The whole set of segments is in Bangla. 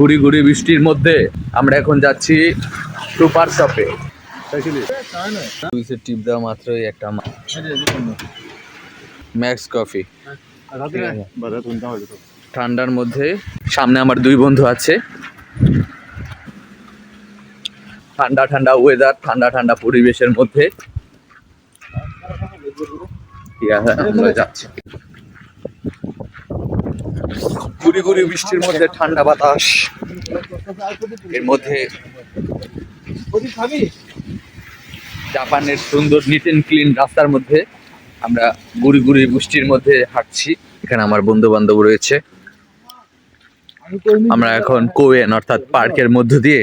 গুড়ি গুড়ি বৃষ্টির মধ্যে আমরা এখন যাচ্ছি সুপার শপে। টিপ দেওয়া মাত্রই একটা ম্যাক্স কফি। ঠান্ডার মধ্যে সামনে আমার দুই বন্ধু আছে। ঠান্ডা ঠান্ডা ওয়েদার ঠান্ডা ঠান্ডা পরিবেশের মধ্যে। যাচ্ছি। গুড়ি বৃষ্টির মধ্যে ঠান্ডা বাতাস। এর মধ্যে জাপানের সুন্দর নিট এন্ড ক্লিন রাস্তার মধ্যে আমরা গুড়ি গুড়ি বৃষ্টির মধ্যে হাঁটছি। এখানে আমার বন্ধু বান্ধব রয়েছে। আমরা এখন কোয়েন অর্থাৎ পার্কের মধ্য দিয়ে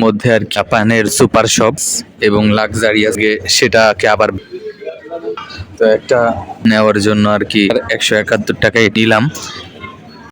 মধ্যে আর জাপানের সুপার শপস এবং লাক্সারিয়াস সেটাকে আবার তো একটা নেওয়ার জন্য আর কি একশো একাত্তর টাকায় নিলাম।